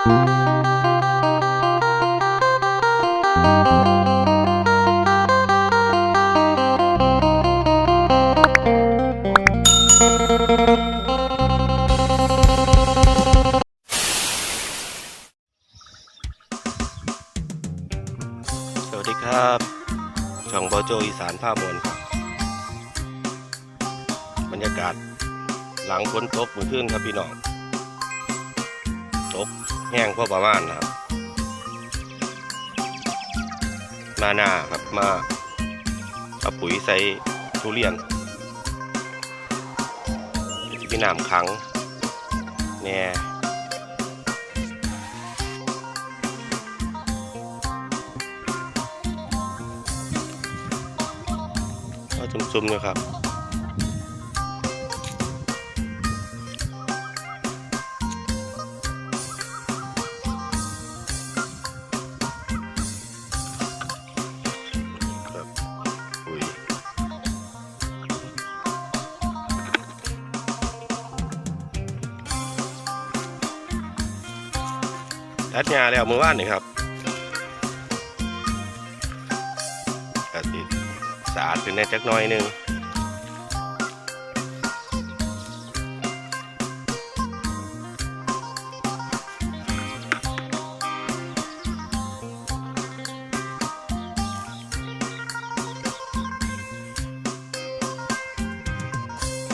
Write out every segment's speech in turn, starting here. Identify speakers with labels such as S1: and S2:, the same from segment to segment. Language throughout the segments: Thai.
S1: สวัสดีครับช่องบอโจอีสานภาพมวลครับ บรรยากาศหลังฝนตกมือขึ้นครับพี่น้อง แห้งพอประมาณนะครับ มาหน้าครับมาเอาปุ๋ยใส่ทุเรียนพี่น้ำขังแน่ก็จุ่มๆเลยครับ ตัดหญ้าแล้วมือว่านนี่ครับกติสะอาดขึ้นได้จักน้อยนึง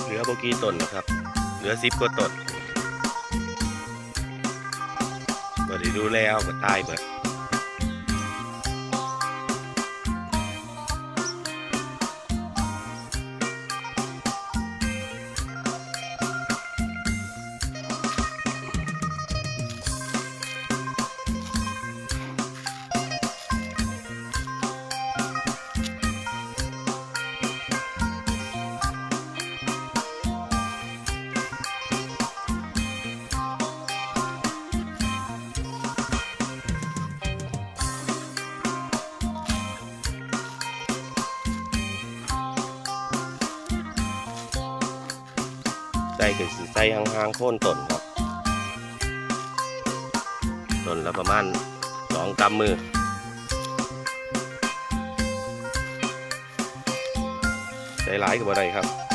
S1: เหลือโบกี้ต้นนะครับ เหลือสิบกว่าต้น บ่ได้ดูแลเอาก็ตายเบิด ส่ก็สิใส่ห่างๆโค่นต้นครับต้นละประมาณสองกำมือใส่หลายกับอะไรครับ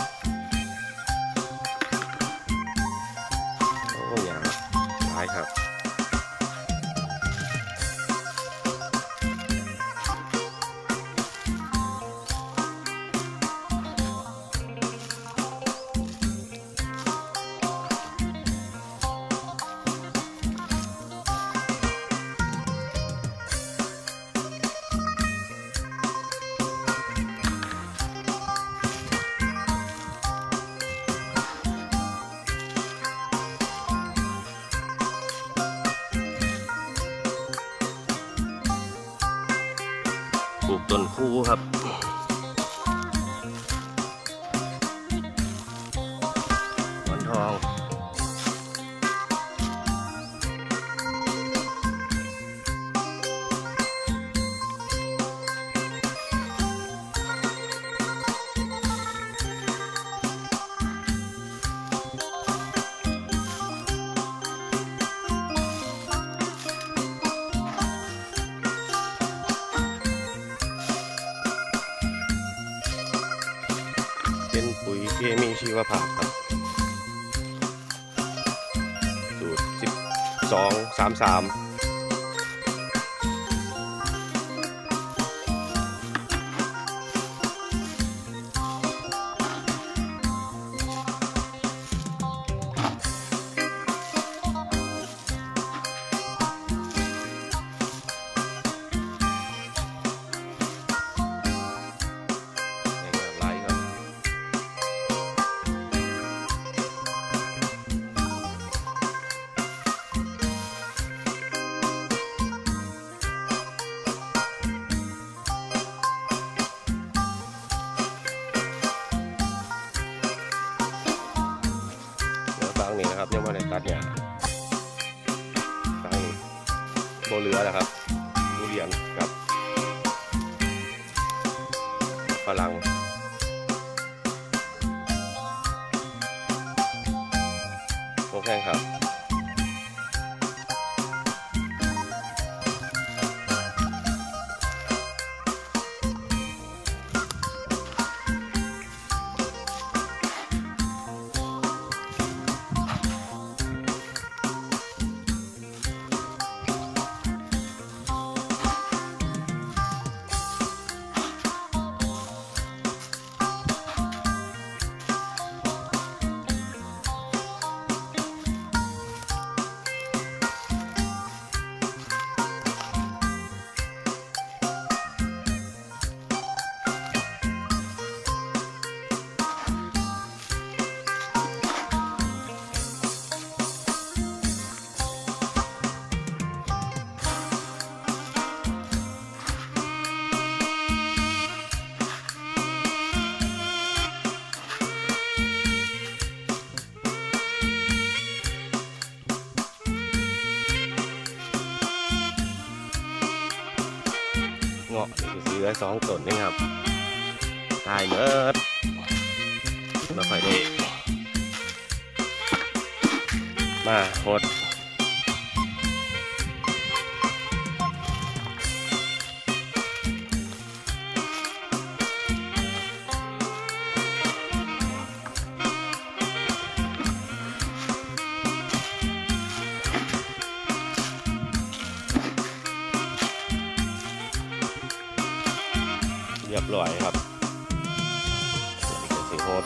S1: ปลูกต้นคู่ครับ็นปุ๋ยเคมีชีวภาพครับสูตร12 33 งนี่นะครับยังไม่ได้ตัดเนี่ยฟังนี่โบเหลือนะครับดูเรียนกับฝรั่งโอเคครับ ได้สองต้นนี่ครับตายเมิดมาค่อยได้มาโหด ร้อยครับอันนี้ก็สิโหด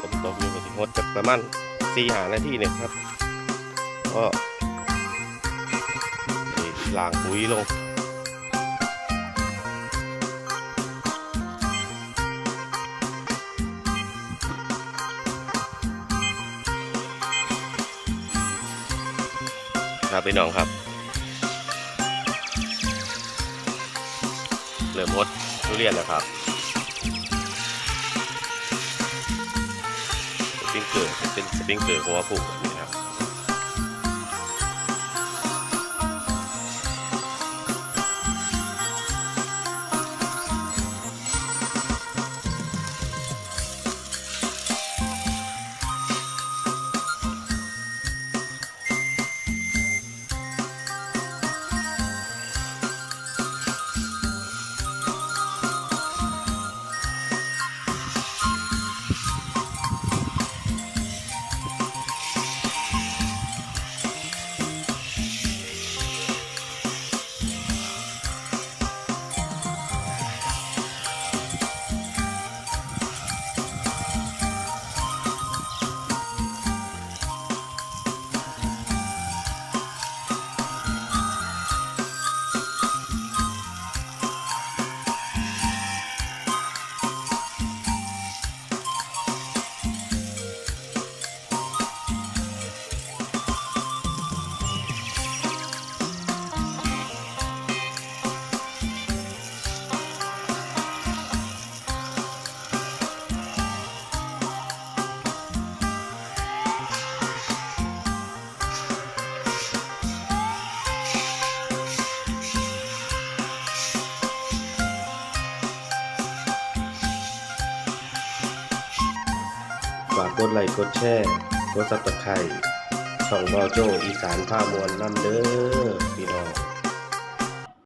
S1: ฝนตกอยู่ก็สิโหดจักประมาณสี่หานาทีเนี่ยครับ ก็นี่ล้างปุ๋ยลงครับพี่น้องครับ ริ่มดทุเรียนแล้วครับสปริงเกอร์เป็นสปริงเกอร์หัวผูกแบบนี้ครับ
S2: ฝาก กดไลค์กดแชร์กดซับสไครต์ช่องบอโจอีสานผ้ามวลน้ำเด้อพี่น้อง